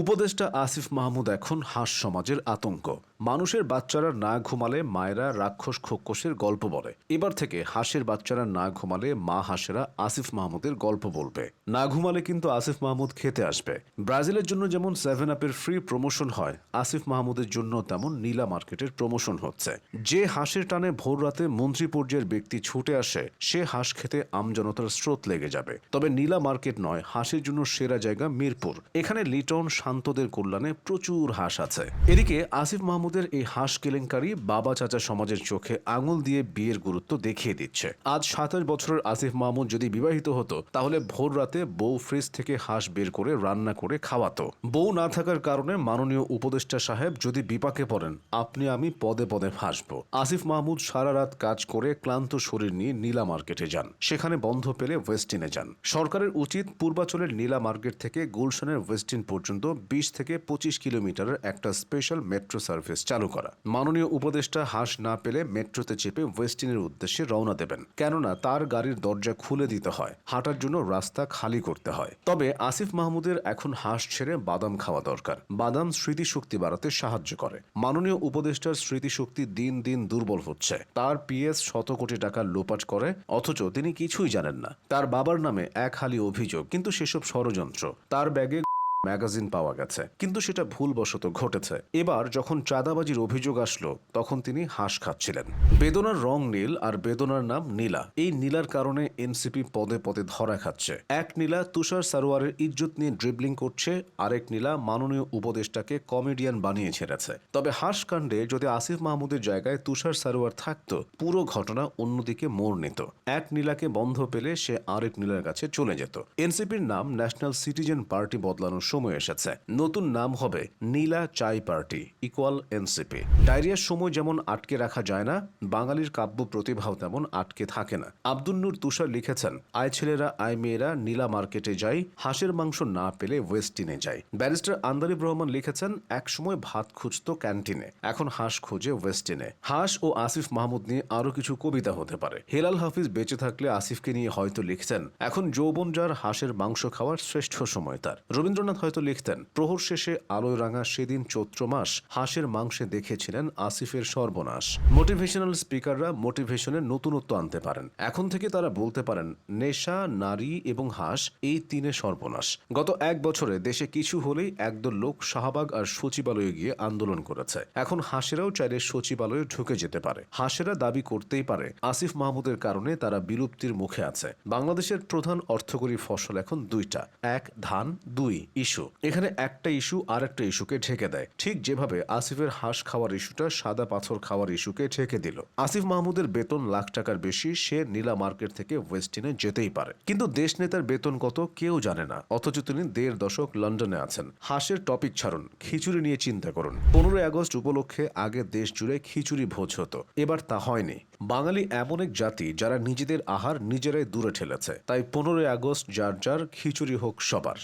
উপদেষ্টা আসিফ মাহমুদ এখন হাঁস সমাজের আতঙ্ক। মানুষের বাচ্চারা না ঘুমালে মায়েরা রাক্ষস খোকসের গল্প বলে। এবার থেকে হাঁসের বাচ্চারা না ঘুমালে মা হাঁসেরা আসিফ মাহমুদের গল্প বলবে। না ঘুমালে কিন্তু আসিফ মাহমুদ খেতে আসবে। ব্রাজিলের জন্য যেমন সেভেন আপের ফ্রি প্রমোশন হয়, আসিফ মাহমুদের জন্য তেমন নীলা মার্কেটের প্রমোশন হচ্ছে। যে হাঁসের টানে ভোর রাতে মন্ত্রী পর্যায়ের ব্যক্তি ছুটে আসে, সে হাঁস খেতে আমজনতার স্রোত লেগে যাবে। তবে নীলা মার্কেট নয়, হাঁসের জন্য সেরা জায়গা মিরপুর। এখানে লিটন শান্তদের কল্যাণে প্রচুর হাঁস আছে। এদিকে আসিফ মাহমুদের এই হাঁস কেলেঙ্কারি বাবা চাচা সমাজের চোখে আঙুল দিয়ে বিয়ের গুরুত্ব দেখিয়ে দিচ্ছে। আজ সাতাশ বছরের আসিফ মাহমুদ যদি বিবাহিত হতো, তাহলে ভোর রাতে বউ ফ্রিজ থেকে হাঁস বের করে রান্না করে খাওয়াতো। বউ না থাকার কারণে মাননীয় উপদেষ্টা সাহেব যদি বিপাকে পড়েন, আপনি আমি পদে পদে ফাঁসবো। আসিফ মাহমুদ সারা রাত কাজ করে ক্লান্ত শরীর নিয়ে নীলা মার্কেটে যান। সেখানে বন্ধ পেলে ওয়েস্টিনে যান। সরকারের উচিত পূর্বাচলের নীলা মার্কেট থেকে গুলশানের ওয়েস্টিন পর্যন্ত বিশ থেকে পঁচিশ কিলোমিটারের একটা স্পেশাল মেট্রো সার্ভিস চালু করা। মাননীয় উপদেষ্টা হাঁস না পেলে মেট্রোতে চেপে ওয়েস্টিনের উদ্দেশ্যে রওনা দেবেন। কেননা তার গাড়ির দরজা খুলে দিতে হয়, হাঁটার জন্য রাস্তা খালি করতে হয়। তবে আসিফ মাহমুদের এখন হাঁস ছেড়ে বাদাম খাওয়া দরকার। বাদাম স্মৃতিশক্তি বাড়াতে সাহায্য করে। মাননীয় উপদেষ্টার স্মৃতিশক্তি দিন দিন দুর্বল হচ্ছে। তার পিএস শত কোটি টাকা লোপাট করে, অথচ তিনি কিছুই জানেন না। তার বাবার নামে এক হালি অভিযোগ, কিন্তু সেসব ষড়যন্ত্র। তার ব্যাগে ম্যাগাজিন পাওয়া গেছে। কিন্তু সেটা ভুলবশত ঘটেছে। এবার যখন চাঁদাবাজির অভিযোগ আসলো, তখন তিনি হাঁস খাচ্ছিলেন। বেদনার রং নীল আর বেদনার নাম নীলা। এই নীলার কারণে এনসিপি পদে পদে ধরা খাচ্ছে। এক নীলা তুষার সারোয়ারের ইজ্জত নিয়ে ড্রিবলিং করছে, আরেক নীলা মাননীয় উপদেষ্টাকে কমেডিয়ান বানিয়ে ছেড়েছে। তবে হাঁস কাণ্ডে যদি আসিফ মাহমুদের জায়গায় তুষার সারোয়ার থাকতো, পুরো ঘটনা অন্যদিকে মোড় নিত। এক নীলাকে বন্ধ পেলে সে আরেক নীলার কাছে চলে যেত। এনসিপির নাম ন্যাশনাল সিটিজেন পার্টি বদলানোর সময় এসেছে। নতুন নাম হবে নীলা চাই পার্টি ইকুয়াল এনসিপি ডায়রিয়ার সময় যেমন আটকে রাখা যায় না, বাঙালির কাব্য প্রতিভাও তেমন আটকে থাকে না। আব্দুল নূর তুষার লিখেছেন, আয় ছেলেরা, আয় মেয়েরা, নীলা মার্কেটে যাই, হাঁসের মাংস না পেলে ওয়েস্টিনে যাই। ব্যারিস্টার আন্দারিব রহমান লিখেছেন, একসময় ভাত খুঁজতো ক্যান্টিনে, এখন হাঁস খোঁজে ওয়েস্টিনে হাঁস ও আসিফ মাহমুদ নিয়ে আরও কিছু কবিতা হতে পারে। হেলাল হাফিজ বেঁচে থাকলে আসিফকে নিয়ে হয়তো লিখতেন এখন যৌবন যার, হাঁসের মাংস খাওয়ার শ্রেষ্ঠ সময় তার। রবীন্দ্রনাথ হয়তো লিখতেন, প্রহর শেষে আলোয় রাঙা সেদিন চৈত্র মাস, হাঁসের মাংসে দেখেছিলেন আসিফের সর্বনাশ। মোটিভেশনাল স্পিকাররা মোটিভেশনের নতুনত্ব আনতে পারেন। এখন থেকে তারা বলতে পারেন, নেশা, নারী এবং হাঁস, এই তিনে সর্বনাশ। গত এক বছরে দেশে কিছু হলেই একদল লোক শাহবাগ আর সচিবালয়ে গিয়ে আন্দোলন করেছে। এখন হাঁসেরাও চাইলে সচিবালয়ে ঢুকে যেতে পারে। হাঁসেরা দাবি করতেই পারে, আসিফ মাহমুদের কারণে তারা বিলুপ্তির মুখে আছে। বাংলাদেশের প্রধান অর্থকরী ফসল এখন দুইটা। এক, ধান, দুই ইস্যু এখানে একটা ইস্যু আর একটা ইস্যুকে ঢেকে দেয়। ঠিক যেভাবে আসিফের হাঁস খাওয়ার ইস্যুটা সাদা পাথর খাওয়ার ইস্যুকে ঢেকে দিল। আসিফ মাহমুদের বেতন লাখ টাকার বেশি, সে নীলা মার্কেট থেকে ওয়েস্টিনে যেতেই পারে। কিন্তু দেশ নেতার বেতন কত কেউ জানে না। অথচ তিনি দেড় দশক লন্ডনে আছেন। হাঁসের টপিক ছাড়ুন। খিচুড়ি নিয়ে চিন্তা করুন। পনেরোই আগস্ট উপলক্ষে আগে দেশ জুড়ে খিচুড়ি ভোজ হতো। এবার তা হয়নি। বাঙালি এমন এক জাতি যারা নিজেদের আহার নিজেরাই দূরে ঠেলেছে। তাই পনেরোই আগস্ট যার যার খিচুড়ি হোক সবার।